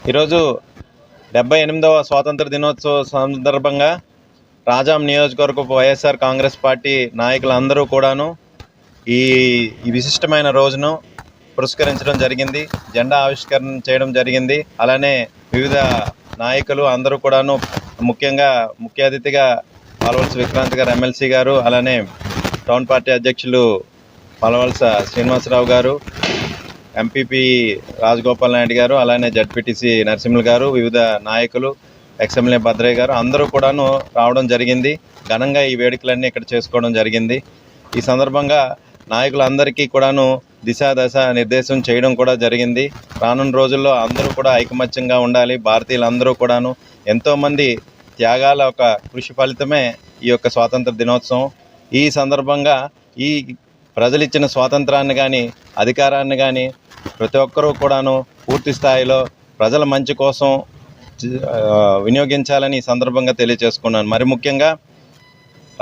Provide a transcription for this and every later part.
ఈరోజు డెబ్బై ఎనిమిదవ స్వాతంత్ర దినోత్సవ సందర్భంగా రాజాం నియోజకవర్గపు వైఎస్ఆర్ కాంగ్రెస్ పార్టీ నాయకులందరూ కూడాను ఈ విశిష్టమైన రోజును పురస్కరించడం జరిగింది. జెండా ఆవిష్కరణ చేయడం జరిగింది. అలానే వివిధ నాయకులు అందరూ కూడాను ముఖ్యంగా ముఖ్య అతిథిగా పాలవలస విక్రాంత్ గారు ఎమ్మెల్సీ గారు అలానే టౌన్ పార్టీ అధ్యక్షులు పాలవలస శ్రీనివాసరావు గారు ఎంపీపీ రాజగోపాల్ నాయుడు గారు అలానే జడ్పీటీసీ నరసింహులు గారు వివిధ నాయకులు ఎక్స్ఎమ్మెల్యే భద్రయ్య గారు అందరూ కూడాను రావడం జరిగింది. ఘనంగా ఈ వేడుకలన్నీ ఇక్కడ చేసుకోవడం జరిగింది. ఈ సందర్భంగా నాయకులందరికీ కూడాను దిశ దశ నిర్దేశం చేయడం కూడా జరిగింది. రానున్న రోజుల్లో అందరూ కూడా ఐకమత్యంగా ఉండాలి. భారతీయులందరూ కూడాను ఎంతోమంది త్యాగాల ఒక కృషి ఫలితమే ఈ యొక్క స్వాతంత్ర దినోత్సవం. ఈ సందర్భంగా ఈ ప్రజలు ఇచ్చిన స్వాతంత్రాన్ని కానీ అధికారాన్ని కానీ ప్రతి ఒక్కరూ కూడాను పూర్తి స్థాయిలో ప్రజల మంచి కోసం వినియోగించాలని ఈ సందర్భంగా తెలియజేసుకున్నాను. మరి ముఖ్యంగా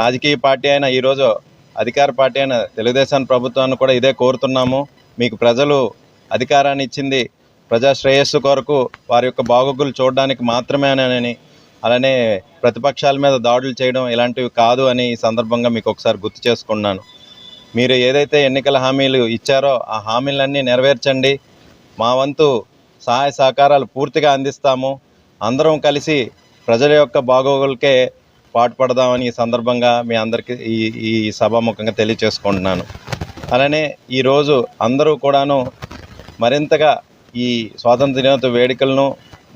రాజకీయ పార్టీ అయిన ఈరోజు అధికార పార్టీ అయిన తెలుగుదేశం ప్రభుత్వాన్ని కూడా ఇదే కోరుతున్నాము. మీకు ప్రజలు అధికారాన్ని ఇచ్చింది ప్రజా శ్రేయస్సు కొరకు వారి యొక్క బాగోగులు చూడడానికి మాత్రమేనని అలానే ప్రతిపక్షాల మీద దాడులు చేయడం ఇలాంటివి కాదు అని ఈ సందర్భంగా మీకు ఒకసారి గుర్తు చేసుకున్నాను. మీరు ఏదైతే ఎన్నికల హామీలు ఇచ్చారో ఆ హామీలన్నీ నెరవేర్చండి. మా వంతు సహాయ సహకారాలు పూర్తిగా అందిస్తాము. అందరం కలిసి ప్రజల యొక్క బాగోగులకే పాటుపడదామని ఈ సందర్భంగా మీ అందరికీ ఈ ఈ సభాముఖంగా తెలియచేసుకుంటున్నాను. అలానే ఈరోజు అందరూ కూడాను మరింతగా ఈ స్వాతంత్ర దినోత్సవ వేడుకలను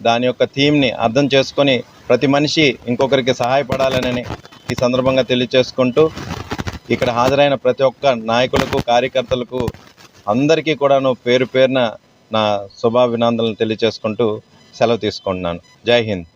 దాని యొక్క థీమ్ని అర్థం చేసుకొని ప్రతి మనిషి ఇంకొకరికి సహాయపడాలని ఈ సందర్భంగా తెలియచేసుకుంటూ ఇక్కడ హాజరైన ప్రతి ఒక్క నాయకులకు కార్యకర్తలకు అందరికీ కూడాను పేరు పేరున నా శుభాభినందనలు తెలియచేసుకుంటూ సెలవు తీసుకుంటున్నాను. జై హింద్.